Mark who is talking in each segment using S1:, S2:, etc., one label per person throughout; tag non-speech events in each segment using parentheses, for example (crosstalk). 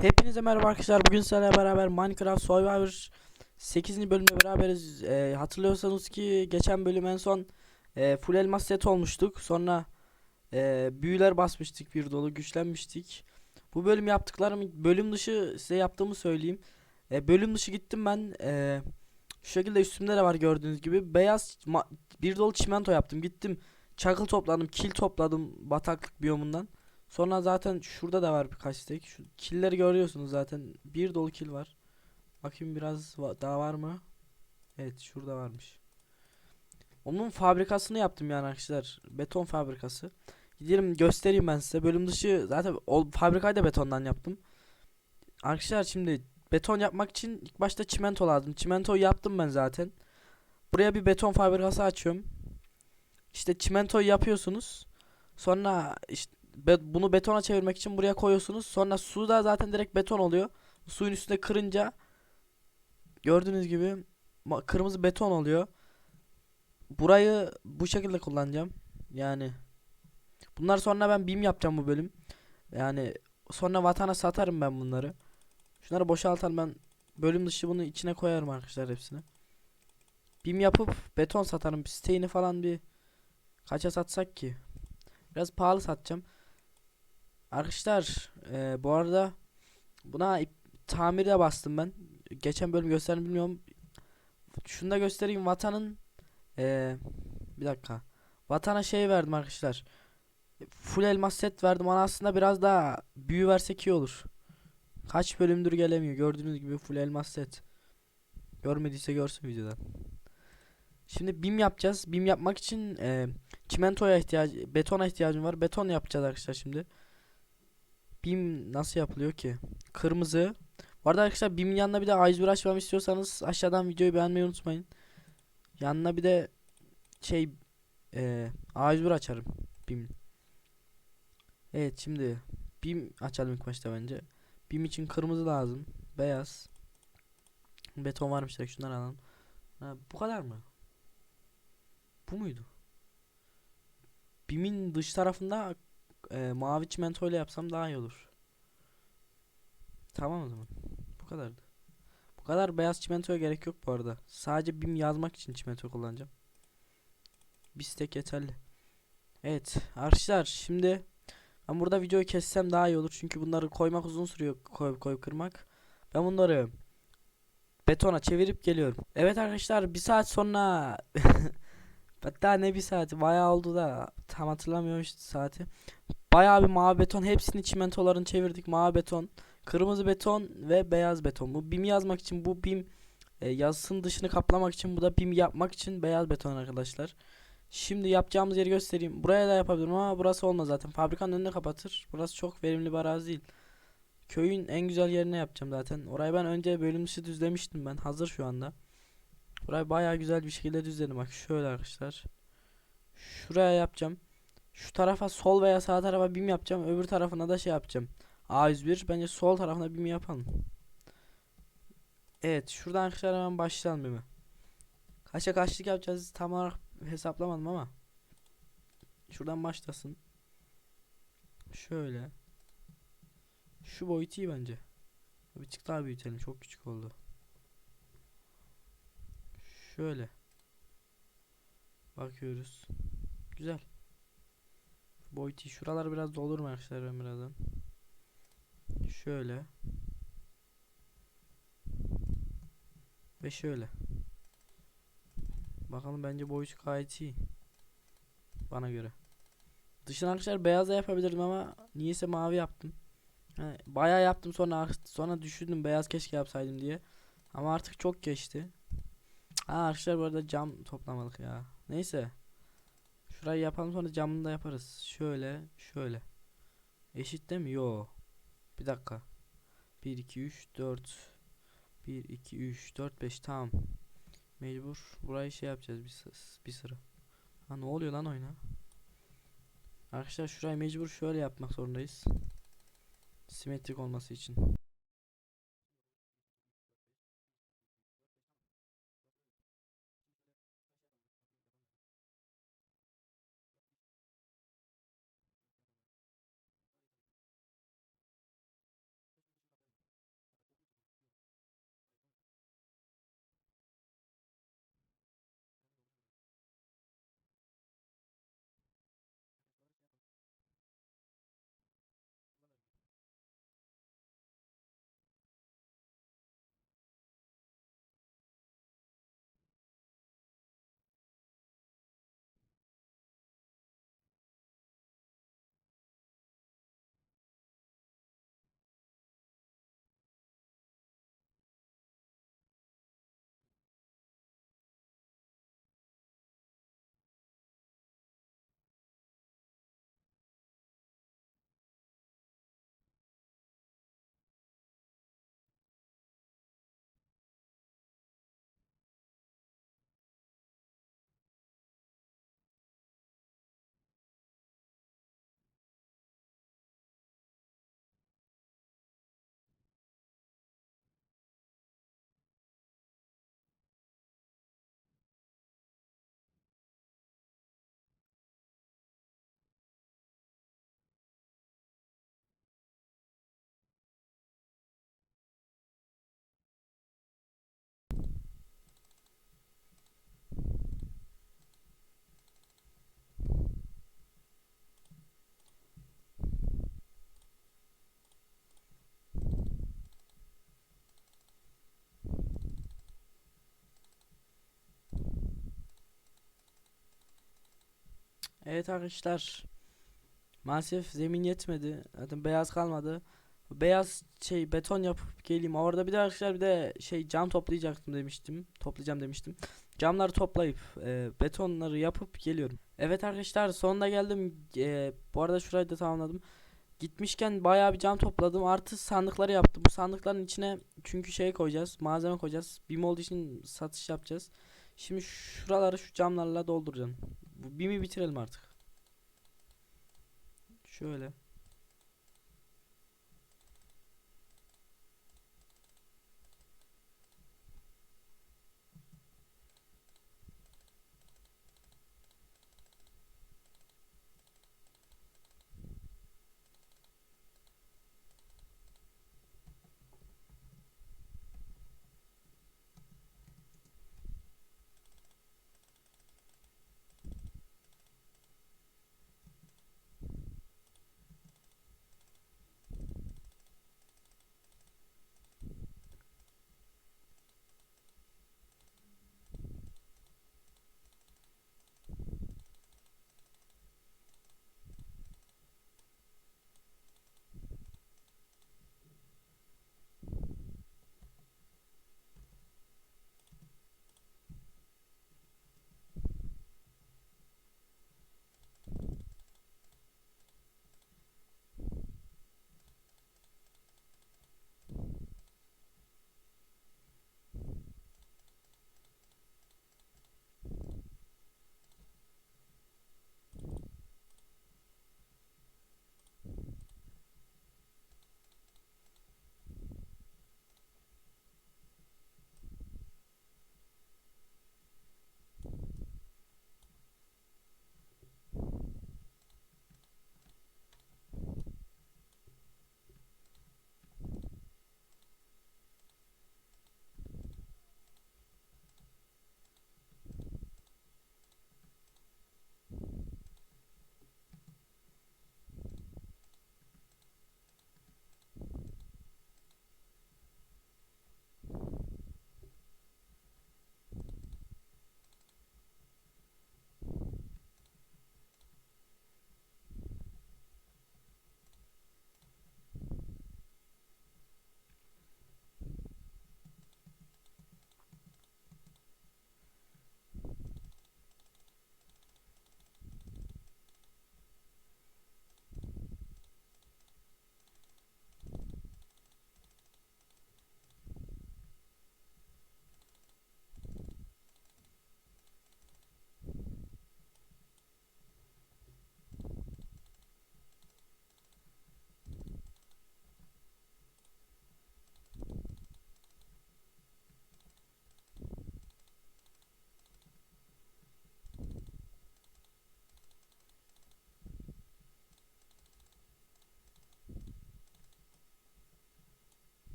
S1: Hepinize merhaba arkadaşlar. Bugün sizlerle beraber Minecraft Survivor 8. bölümde beraberiz. Ee, hatırlıyorsanız ki geçen bölüm en son e, full elmas set olmuştuk. Sonra e, büyüler basmıştık bir dolu güçlenmiştik. Bu bölüm yaptıklarım bölüm dışı size yaptığımı söyleyeyim. E, bölüm dışı gittim ben. E, şu şekilde üstümde de var gördüğünüz gibi. Beyaz bir dolu çimento yaptım. Gittim çakıl topladım, kil topladım bataklık biyomundan. Sonra zaten şurada da var birkaç tek. Şu killeri görüyorsunuz zaten. Bir dolu kil var. Bakayım biraz daha var mı? Evet şurada varmış. Onun fabrikasını yaptım yani arkadaşlar. Beton fabrikası. Gidelim göstereyim ben size. Bölüm dışı zaten o fabrikayı da betondan yaptım. Arkadaşlar şimdi beton yapmak için ilk başta çimento lazım. Çimentoyu yaptım ben zaten. Buraya bir beton fabrikası açıyorum. İşte çimentoyu yapıyorsunuz. Sonra işte Be- bunu betona çevirmek için buraya koyuyorsunuz. Sonra su da zaten direkt beton oluyor. Suyun üstüne kırınca gördüğünüz gibi kırmızı beton oluyor. Burayı bu şekilde kullanacağım. Yani bunlar sonra ben BİM yapacağım bu bölüm. Yani sonra vatana satarım ben bunları. Şunları boşaltalım ben bölüm dışı bunu içine koyarım arkadaşlar hepsini. BİM yapıp beton satarım. Siteğini falan bir kaça satsak ki? Biraz pahalı satacağım. Arkadaşlar eee, bu arada buna tamire bastım ben. Geçen bölüm gösterdim bilmiyorum. Şunu da göstereyim vatanın eee, bir dakika. Vatana şey verdim arkadaşlar. Full elmas set verdim. Ona aslında biraz daha büyü versek iyi olur. Kaç bölümdür gelemiyor. Gördüğünüz gibi full elmas set. Görmediyse görsün videodan. Şimdi bim yapacağız. Bim yapmak için eee çimentoya ihtiyacı, betona ihtiyacım var. Beton yapacağız arkadaşlar şimdi. BİM nasıl yapılıyor ki? Kırmızı. Bu arada arkadaşlar BİM'in yanına bir de A101 açmamı istiyorsanız aşağıdan videoyu beğenmeyi unutmayın. Yanına bir de şey eee A101 açarım BİM. Evet şimdi BİM açalım ilk başta bence. BİM için kırmızı lazım. Beyaz. Beton varmış direkt şunları alalım. Ha, bu kadar mı? Bu muydu? BİM'in dış tarafında e, mavi çimento ile yapsam daha iyi olur. Tamam o zaman. Bu kadardı. Bu kadar beyaz çimentoya gerek yok bu arada. Sadece BİM yazmak için çimento kullanacağım. Bir stek yeterli. Evet arkadaşlar şimdi ben burada videoyu kessem daha iyi olur. Çünkü bunları koymak uzun sürüyor. Koy koy kırmak. Ben bunları betona çevirip geliyorum. Evet arkadaşlar bir saat sonra (laughs) Hatta ne bir saati bayağı oldu da tam hatırlamıyorum işte saati. Bayağı bir mavi beton hepsini çimentolarını çevirdik. Mavi beton, kırmızı beton ve beyaz beton. Bu BİM yazmak için bu BİM e, yazısının dışını kaplamak için bu da BİM yapmak için beyaz beton arkadaşlar. Şimdi yapacağımız yeri göstereyim. Buraya da yapabilirim ama burası olmaz zaten. Fabrikanın önünü kapatır. Burası çok verimli bir arazi değil. Köyün en güzel yerine yapacağım zaten. Orayı ben önce bölüm dışı düzlemiştim ben. Hazır şu anda. Burayı bayağı güzel bir şekilde düzledim. Bak şöyle arkadaşlar. Şuraya yapacağım. Şu tarafa sol veya sağ tarafa bim yapacağım. Öbür tarafına da şey yapacağım. A101. Bence sol tarafına bim yapalım. Evet. Şuradan arkadaşlar hemen başlayalım bimi. Kaça kaçlık yapacağız tam olarak hesaplamadım ama. Şuradan başlasın. Şöyle. Şu boyut iyi bence. Bir tık daha büyütelim. Çok küçük oldu. Şöyle. Bakıyoruz. Güzel. Boyutu şuralar biraz dolur arkadaşlar ben birazdan. Şöyle. Ve şöyle. Bakalım bence boyut gayet iyi. Bana göre. Dışını arkadaşlar beyaz da yapabilirdim ama niyeyse mavi yaptım. Yani bayağı yaptım sonra sonra düşündüm beyaz keşke yapsaydım diye. Ama artık çok geçti. Ha arkadaşlar bu arada cam toplamadık ya. Neyse. Şurayı yapalım sonra camını da yaparız. Şöyle, şöyle. Eşit değil mi? Yo. Bir dakika. 1 2 3 4 1 2 3 4 5 tamam. Mecbur burayı şey yapacağız bir, bir sıra. Ha ne oluyor lan oyuna? Arkadaşlar şurayı mecbur şöyle yapmak zorundayız. Simetrik olması için. Evet arkadaşlar. Maalesef zemin yetmedi. Zaten beyaz kalmadı. Beyaz şey beton yapıp geleyim. Orada bir de arkadaşlar bir de şey cam toplayacaktım demiştim. Toplayacağım demiştim. Camları toplayıp e, betonları yapıp geliyorum. Evet arkadaşlar sonunda geldim. E, bu arada şurayı da tamamladım. Gitmişken bayağı bir cam topladım. Artı sandıkları yaptım. Bu sandıkların içine çünkü şey koyacağız. Malzeme koyacağız. BİM olduğu için satış yapacağız. Şimdi şuraları şu camlarla dolduracağım. Bu BİM'i bitirelim artık. Şöyle.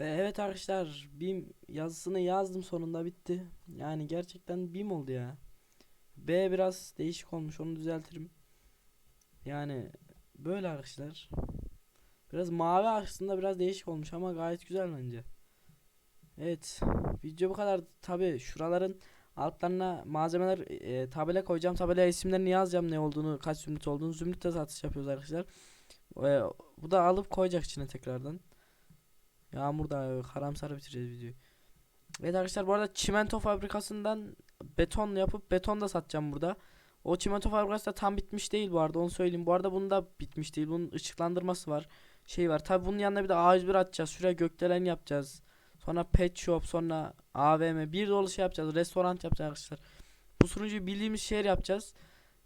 S1: Ve evet arkadaşlar BİM yazısını yazdım sonunda bitti. Yani gerçekten BİM oldu ya. B biraz değişik olmuş onu düzeltirim. Yani böyle arkadaşlar. Biraz mavi aslında biraz değişik olmuş ama gayet güzel bence. Evet video bu kadar. Tabi şuraların altlarına malzemeler e, tabela koyacağım. Tabelaya isimlerini yazacağım ne olduğunu kaç zümrüt olduğunu. Zümrütle satış yapıyoruz arkadaşlar. E, bu da alıp koyacak içine tekrardan. Yağmur da e, karamsar bitireceğiz videoyu. Evet arkadaşlar bu arada çimento fabrikasından beton yapıp beton da satacağım burada. O çimento fabrikası da tam bitmiş değil bu arada onu söyleyeyim. Bu arada bunda bitmiş değil. Bunun ışıklandırması var. Şey var. Tabi bunun yanına bir de A101 atacağız. Şuraya gökdelen yapacağız. Sonra pet shop, sonra AVM, bir dolu şey yapacağız. Restoran yapacağız arkadaşlar. Bu sunucuyu bildiğimiz şehir yapacağız.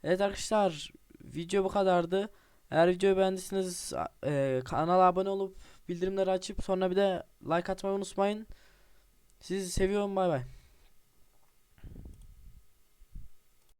S1: Evet arkadaşlar video bu kadardı. Eğer videoyu beğendiyseniz e, kanala abone olup bildirimleri açıp sonra bir de like atmayı unutmayın. Sizi seviyorum bay bay.